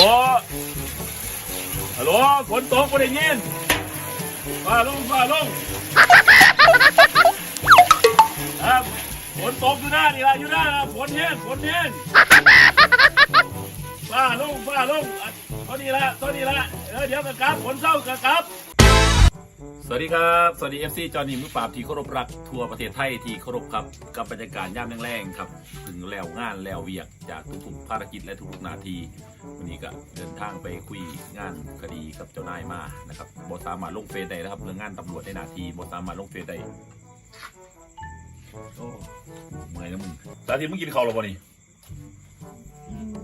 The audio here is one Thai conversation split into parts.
ลฮัลโหลฝนตกบ่ได้ยินฟ้าลงฟ้าลงครับฝนตกอยู่หน้านี่ละอยู่หน้านะฝนแห้งฝนแห้งฟ้าลงฟ้าลงอะเท่านี้ละเท่านี้ละเออเดี๋ยวกะกลับฝนเศร้ากะกลับ สวัสดีครับ สวัสดี FC จอห์นนี่มือปราบที่เคารพรักทั่วประเทศไทยที่เคารพครับกับบรรยากาศย่ามแรงๆครับ ถึงแล้วงานแล้วเวียกจากทุกๆภารกิจและทุกๆนาที วันนี้ก็เดินทางไปคุยงานคดีกับเจ้านายมานะครับบสามารถลงเฟซได้นะครับเรื่องงานตำรวจในนาทีบสามารถลงเฟซได้โอ้เมื่อยนะมึงสาธิตมึงกินข้าวหรือเปล่านี่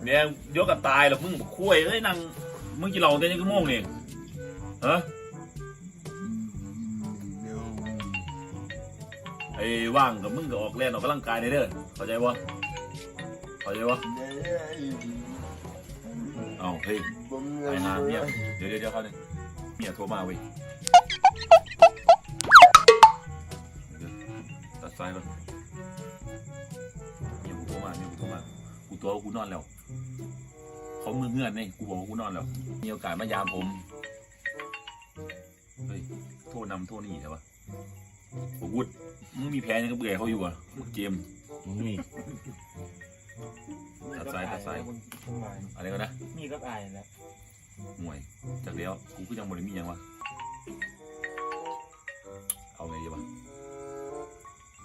เนี่ยยกกับตายหรอมึงคุยเอ้ยนางมึงกินเหล้าตั้งแต่ยังกี่โมงนี่ฮะ ไอ้ว่างกับมึงก็ออกเล่นออกกำลังกายได้เด้อเข้าใจวะเข้าใจวะเอาเฮ้ยไอ้นางเมียเดี๋ยวเดี๋ยวเดี๋ยวเขาเนี่ยเมียโทรมาเว้ยตัดสายก่อนเมียกูโทรมาเมียกูโทรมากูตัวกูนอนแล้วเขามือเงื่อนนี่กูบอกว่ากูนอนแล้วมีโอกาสมายามผมเฮ้ยโทษนำโทษนี่ใช่ปะ ผมวุฒมึงมีแพ้ยังก็เบื่อเขาอยู่อะเกมนี่ตัดสายตัดสายอะไรก็นะมีกับอายแล้วห่วย จากเดียวกูก็ยังบริมีหยังวะเอาไงดีวะ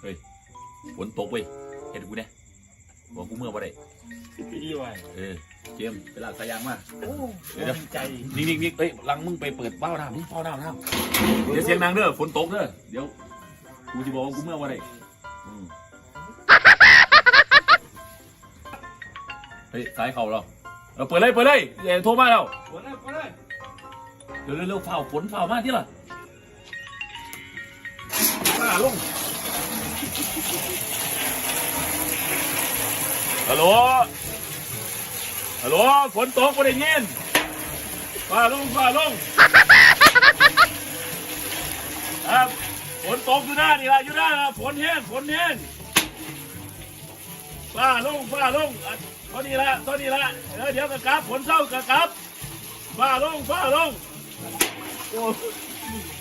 เฮ้ยฝนตกเว้ยเห็นกูเนี่ยบอกกูเมื่อวันใดพี่ไว้เออเกมไปลากสายยางมาโอ้เดี๋ยวใจนิ่งๆนิ่งเอ้ยหลังมึงไปเปิดเบ้าน้ำนี่เบ้าน้ำน้ำเดี๋ยวเสียงดังเด้อฝนตกเด้อเดี๋ยว กูจะบอกว่ากูเมื่อวันใดอืมเฮ้ยสายเข่าเราเออเปิดเลยเปิดเลยเดี๋ยวโทรมาแล้วปวดเลยปวดเลยเร็วเร็วเร็วเฝ้าฝนเฝ้ามาที่ล่ะมาลงฮัลโหลฮัลโหลฝนตกบ่ได้ยินฟ้าลงฟ้าลง อยู่หน้านี่ละอยู่หน้านะฝนแห้งฝนแห้งฟ้าลงฟ้าลงอะเท่านี้ละเท่านี้ละเออเดี๋ยวกะกลับฝนเศร้ากะกลับฟ้าลงฟ้าลงโอ้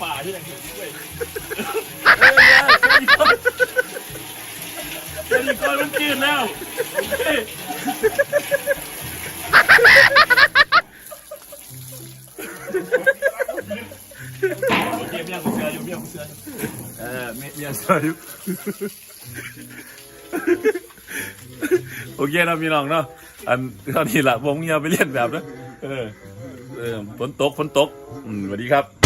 ป่าที่ไหนด้วยเฮ้ยแค่นี้ก็มันจืดแล้วโอเคโอเคเมียกูเสืออยู่เมียกูเสืออยู่เออเมียเมียเสืออยู่โอเคนะพี่น้องเนาะอันเท่านี้ละผมเงียไปเรียนแบบนะเออเออฝนตกฝนตกอืมสวัสดีครับ